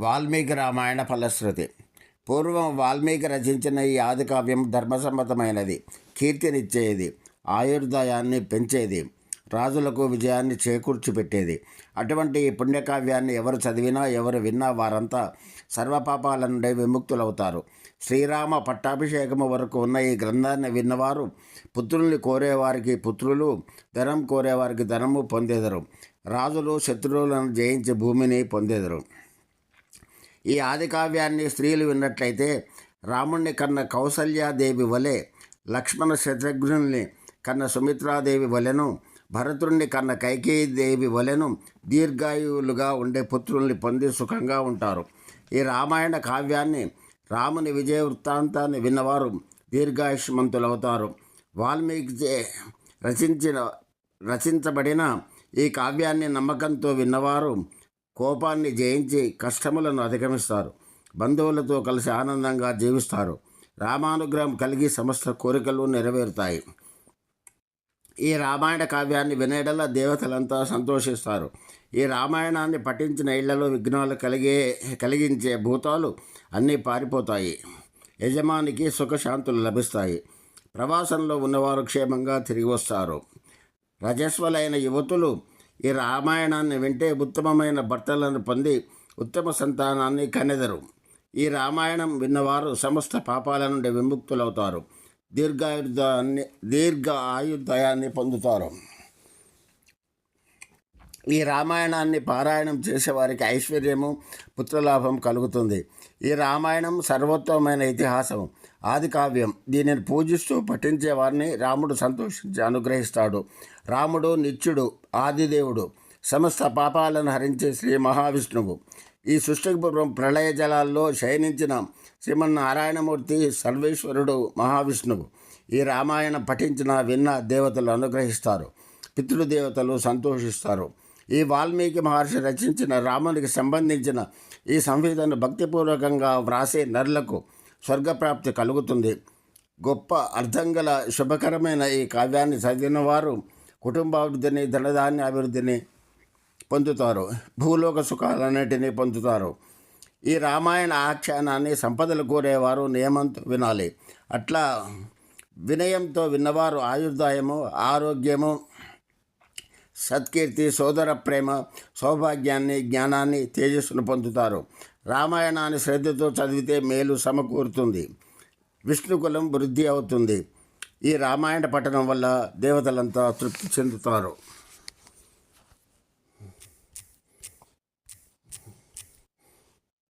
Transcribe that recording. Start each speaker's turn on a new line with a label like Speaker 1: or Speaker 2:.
Speaker 1: వాల్మీకి రామాయణ ఫలశ్రుతి. పూర్వం వాల్మీకి రచించిన ఈ ఆది కావ్యం ధర్మసమ్మతమైనది. కీర్తినిచ్చేది. ఆయుర్దాయాన్ని పెంచేది. రాజులకు విజయాన్ని చేకూర్చిపెట్టేది. అటువంటి ఈ పుణ్యకావ్యాన్ని ఎవరు చదివినా ఎవరు విన్నా వారంతా సర్వపాపాల నుండి విముక్తులవుతారు. శ్రీరామ పట్టాభిషేకము వరకు ఉన్న ఈ గ్రంథాన్ని విన్నవారు పుత్రుల్ని కోరేవారికి పుత్రులు ధనం కోరేవారికి ధనము పొందేదరు. రాజులు శత్రువులను జయించి భూమిని పొందేదరు. ఈ ఆది కావ్యాన్ని స్త్రీలు విన్నట్లయితే రాముణ్ణి కన్న కౌసల్యాదేవి వలె లక్ష్మణ శత్రుఘ్నుల్ని కన్న సుమిత్రాదేవి వలెను భరతుణ్ణి కన్న కైకేయీదేవి వలెను దీర్ఘాయువులుగా ఉండే పుత్రుల్ని పొంది సుఖంగా ఉంటారు. ఈ రామాయణ కావ్యాన్ని రాముని విజయ వృత్తాంతాన్ని విన్నవారు దీర్ఘాయుష్మంతులవుతారు. వాల్మీకి రచించిన రచించబడిన ఈ కావ్యాన్ని నమ్మకంతో విన్నవారు కోపాన్ని జయించి కష్టములను అధిగమిస్తారు. బంధువులతో కలిసి ఆనందంగా జీవిస్తారు. రామానుగ్రహం కలిగి సమస్త కోరికలు నెరవేరుతాయి. ఈ రామాయణ కావ్యాన్ని వినేడల దేవతలంతా సంతోషిస్తారు. ఈ రామాయణాన్ని పఠించిన ఇళ్ళలో విఘ్నాలు కలిగే కలిగించే భూతాలు అన్నీ పారిపోతాయి. యజమానికి సుఖశాంతులు లభిస్తాయి. ప్రవాసంలో ఉన్నవారు క్షేమంగా తిరిగి వస్తారు. రజస్వలైన యువతులు ఈ రామాయణాన్ని వింటే ఉత్తమమైన భర్తలను పొంది ఉత్తమ సంతానాన్ని కనెదరు. ఈ రామాయణం విన్నవారు సమస్త పాపాల నుండి విముక్తులవుతారు. దీర్ఘాయుర్దాన్ని దీర్ఘ ఆయుర్దయాన్ని పొందుతారు. ఈ రామాయణాన్ని పారాయణం చేసేవారికి ఐశ్వర్యము పుత్రలాభం కలుగుతుంది. ఈ రామాయణం సర్వోత్తమైన ఇతిహాసం ఆది కావ్యం దీనిని పూజిస్తూ పఠించే వారిని రాముడు సంతోషించి అనుగ్రహిస్తాడు. రాముడు నిత్యుడు ఆదిదేవుడు సమస్త పాపాలను హరించే శ్రీ మహావిష్ణువు. ఈ సృష్టికి పూర్వం ప్రళయ జలాల్లో శయనించిన శ్రీమన్నారాయణమూర్తి సర్వేశ్వరుడు మహావిష్ణువు. ఈ రామాయణం పఠించిన విన్న దేవతలు అనుగ్రహిస్తారు. పితృదేవతలు సంతోషిస్తారు. ఈ వాల్మీకి మహర్షి రచించిన రామునికి సంబంధించిన ఈ సంహితను భక్తిపూర్వకంగా వ్రాసే నరులకు స్వర్గప్రాప్తి కలుగుతుంది. గొప్ప అర్థంగల శుభకరమైన ఈ కావ్యాన్ని చదివిన వారు కుటుంబాభివృద్ధిని ధనధాన్య అభివృద్ధిని పొందుతారు. భూలోక సుఖాలన్నిటినీ పొందుతారు. ఈ రామాయణ ఆఖ్యానాన్ని సంపదలు కోరేవారు నియమంతో వినాలి. అట్లా వినయంతో విన్నవారు ఆయుర్దాయము ఆరోగ్యము సత్కీర్తి సోదర ప్రేమ సౌభాగ్యాన్ని జ్ఞానాన్ని తేజస్సును పొందుతారు. రామాయణాన్ని శ్రద్ధతో చదివితే మేలు సమకూరుతుంది. విష్ణుకులం వృద్ధి అవుతుంది. ఈ రామాయణ పఠనం వల్ల దేవతలంతా తృప్తి చెందుతారు.